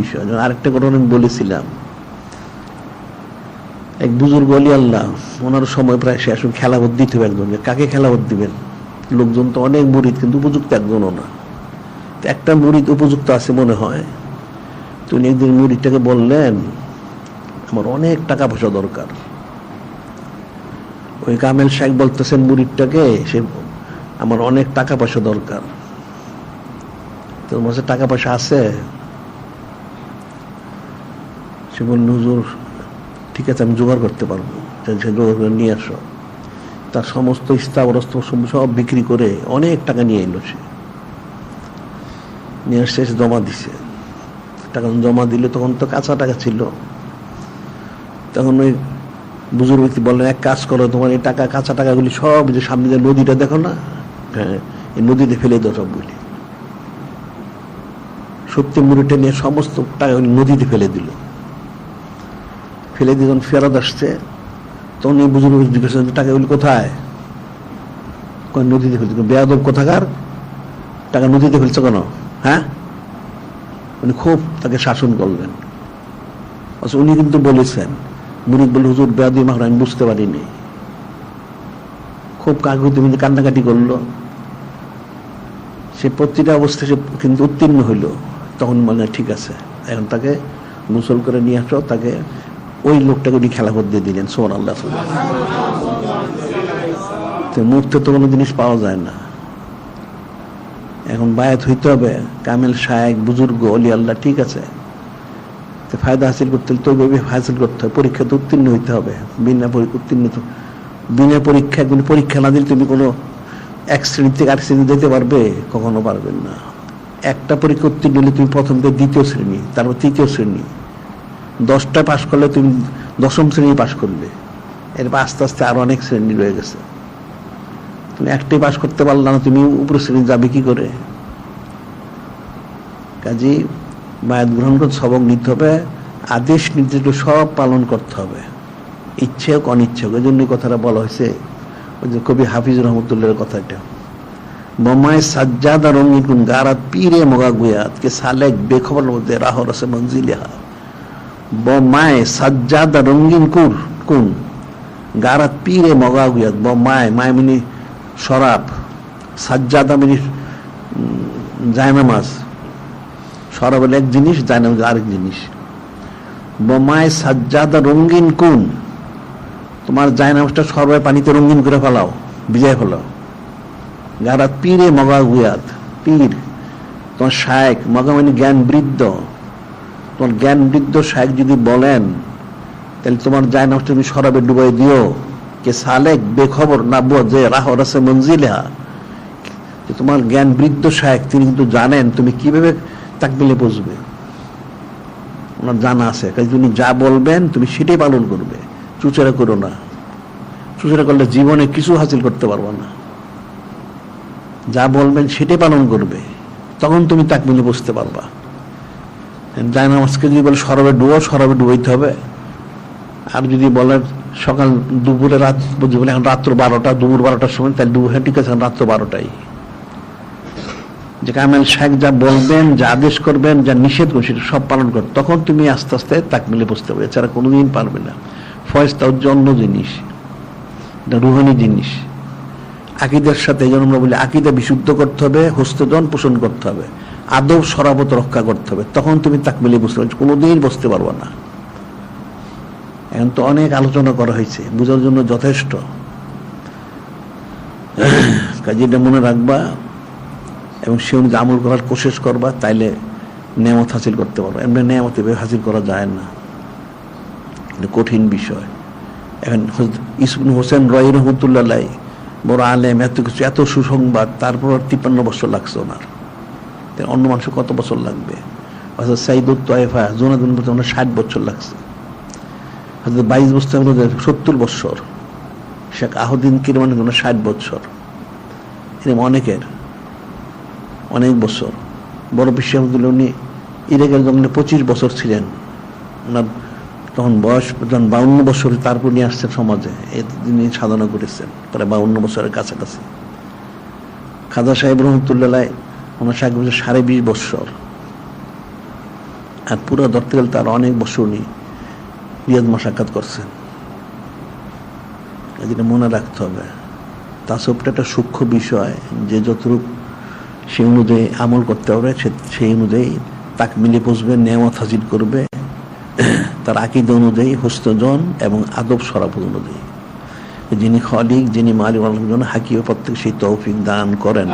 বিষয় যেমন আরেকটা ঘটনা আমি বলেছিলাম। এক বুজুর্গ অলি আল্লাহ ওনার সময় প্রায় শেষ খেলাবত দিতে হবে একজনকে কাকে খেলাবত দিবেন? লোকজন তো অনেক মুরিদ, কিন্তু উপযুক্ত একজনও না। একটা মুরিদ উপযুক্ত আছে মনে হয়। তো উনি একদিন মুরিদটাকে বললেন, আমার অনেক টাকা পয়সা দরকার। ওই কামেল শেখ বলতেছেন মুরিদটাকে, সে আমার অনেক টাকা পয়সা দরকার। তোর কাছে টাকা পয়সা আছে সে বলল, হুজুর, ঠিক আছে, আমি জোগাড় করতে পারব। সে জোগাড় করে নিয়ে আসো। তার সমস্ত স্থাবর অস্ত্র সব বিক্রি করে অনেক টাকা নিয়ে এলো সে। নিয়ে আসছে এসে জমা দিছে। টাকা জমা দিলে তখন তো কাঁচা টাকা ছিল। তখন ওই বুজুর্গ ব্যক্তি বললেন, এক কাজ করো, তোমার এই টাকা, কাঁচা টাকাগুলি সব যে সামনে যে নদীটা দেখো না? হ্যাঁ এই নদীতে ফেলে দাও সবগুলি। সত্যি মুড়িটা নিয়ে সমস্ত টাকাগুলি নদীতে ফেলে দিল। ফেলে দিয়ে যখন ফেরত আসছে, তখন এই বুজুর্গ জিজ্ঞাসা টাকাগুলি কোথায়? নদীতে ফেলছে। বেয়াদব কোথাকার? টাকা নদীতে ফেলছে কেন? হ্যাঁ? উনি খুব তাকে শাসন করলেন। অথচ উনি কিন্তু বলেছেন মুরিদ বলে হুজুর বেয়াদি মাহর আমি বুঝতে পারিনি। খুব কাকুতি মিলে কান্নাকাটি করল। সে প্রতিটা অবস্থায় সে কিন্তু উত্তীর্ণ হইল। তখন মানে ঠিক আছে, এখন তাকে গোসল করে নিয়ে আসো, তাকে ওই লোকটাকে উনি খেলা দিয়ে দিলেন সোমান আল্লাহ তো মুহূর্তে তো কোনো জিনিস পাওয়া যায় না। এখন বায়াত হইতে হবে, কামেল শায়েক, বুজুর্গ, অলি আল্লাহ, ঠিক আছে। তো ফায়দা হাসিল করতে হলে তো হাসিল করতে হবে, পরীক্ষাতে উত্তীর্ণ হইতে হবে। বিনা উত্তীর্ণ তো বিনা পরীক্ষা কোনো পরীক্ষা না দিলে তুমি কোনো এক শ্রেণি থেকে আরেক শ্রেণি দিতে পারবে, কখনো পারবেন না। একটা পরীক্ষা উত্তীর্ণ হলে তুমি প্রথম থেকে দ্বিতীয় শ্রেণি, তারপর তৃতীয় শ্রেণি। দশটা পাশ করলে তুমি দশম শ্রেণি পাশ করবে। এরপর আস্তে আস্তে আরও অনেক শ্রেণি রয়ে গেছে। তুমি একটাই পাশ করতে পারলে না, তুমি উপর শ্রেণি যাবে কি করে? কাজী বায়াত গ্রহণ করতে সবক নিতে হবে, আদেশ নির্দেশ সব পালন করতে হবে। ইচ্ছে হোক, অনিচ্ছে হোক এই জন্য কথাটা বলা হয়েছে ওই যে কবি হাফিজ রহমতুল্লাহর কথাটা বোমায় সাজ্জাদা রঙিন গারাত, পীরে মগা গুয়াত, কে সালেক বেখবর মধ্যে রাহ রসে মঞ্জিলিহা। বোমায় সাজ্জাদা রঙিন কুর, কোন? গারাত পীরে মগা গুয়াত বোমায়, মায় মিনি শরাব, সাজ্জাদা মিনি জায়নামাজ। শরাব হলো এক জিনিস জায়নামাজ আরেক জিনিস। বোমায় সাজ্জাদা রঙিন কোন? তোমার জায়নামাজটা সর্বায় পানিতে রঙিন করে ফেলাও বিজয় ফেলাও। গারাত পীরে মগা গুয়াত পীর, তোমার শায়েক, মগা মানে জ্ঞান বৃদ্ধ। তোমার জ্ঞান বৃদ্ধ শায়েক যদি বলেন, তাহলে তোমার যায় না তুমি সরাবে ডুবাই দিও। কে সালেক, বেখবর না বুয়া যে রাহ রাসে মঞ্জিলেহা। যে তোমার জ্ঞান বৃদ্ধ শায়েক তিনি কিন্তু জানেন তুমি কীভাবে তাকবিলে বসবে। ওনার জানা আছে কাজে তুমি যা বলবেন তুমি সেটাই পালন করবে। চুচেরা করো না। চুচেরা করলে জীবনে কিছু হাসিল করতে পারব না। যা বলবেন সেটাই পালন করবে। তখন তুমি তাকমিলে বসতে পারবা। জায়নামাজকে যদি বলে, সরবে ডুবো, সরবে ডুবাইতে হবে। আর যদি বলে, সকাল দুপুরে রাত বলে এখন রাত্র বারোটা, দুপুর বারোটার সময়, তাহলে দুপুর হ্যাঁ ঠিক আছে রাত্র বারোটাই। যে কামেল শেখ যা বলবেন, যা আদেশ করবেন, যা নিষেধ সেটা সব পালন করবেন তখন তুমি আস্তে আস্তে তাক মিলে বসতে পারবে। এছাড়া কোনোদিন পারবে না। ফয়েজ তা হচ্ছে অন্য জিনিস, এটা রুহানি জিনিস। আকিদার সাথে এই জন্য আমরা বলি, আকিদা বিশুদ্ধ করতে হবে হস্তজন পোষণ করতে হবে। আদব সরাবত রক্ষা করতে হবে। তখন তুমি তাকমিলে বুঝতে পারছ কোনোদিন বসতে পারব না। এখন তো অনেক আলোচনা করা হয়েছে, বুঝার জন্য যথেষ্ট। কাজে মনে রাখবা এবং সে অনুযায়ী আমল করার কোশিশ করবা, তাইলে নেমত হাসিল করতে পারব। এমনি নেমত এভাবে হাসিল করা যায় না। এটা কঠিন বিষয়। এখন ইসুন হোসেন রয় রহমতুল্লাহ বড় আলেম, এত কিছু, এত সুসংবাদ, তারপর তিপ্পান্ন বছর লাগছে ওনার। অন্য মানুষের কত বছর লাগবে? অর্থাৎ সাইদুল তয়েফা জোনাদুন বলতে ওনার ষাট বছর লাগছে। হয়তো বাইশ বছর সত্তর বছর। শেখ আহদিন কিরমান ওনার ষাট বছর। এরকম অনেকের অনেক বছর। বড় বিশ্ব আহমদুল্লাহ, উনি ইরাকের জঙ্গলে পঁচিশ বছর ছিলেন। ওনার তখন বয়স যখন বাউন্ন বছর, তারপর নিয়ে আসছেন সমাজে। এই তিনি সাধনা করেছেন, প্রায় বাউন্ন বছরের কাছাকাছি। খাজা সাহেব রহমতুল্লাহ ওনার সাহেব বছর সাড়ে বিশ বছর আর পুরো ধরতে গেলে তার অনেক বছর উনি রিয়াদ মাসাকাত করছেন। যেটা মনে রাখতে হবে। তাসবটা একটা সূক্ষ্ম বিষয়, যে যতটুকু সেই অনুযায়ী আমল করতে হবে সেই অনুযায়ী তাক মিলে বসবে নেয়ামত হাজির করবে। তার আকিদ অনুযায়ী হস্তজন এবং আদব সরাপদ অনুযায়ী। যিনি খলিক, যিনি মালিক হাকিও প্রত্যেক সেই তৌফিক দান করেন।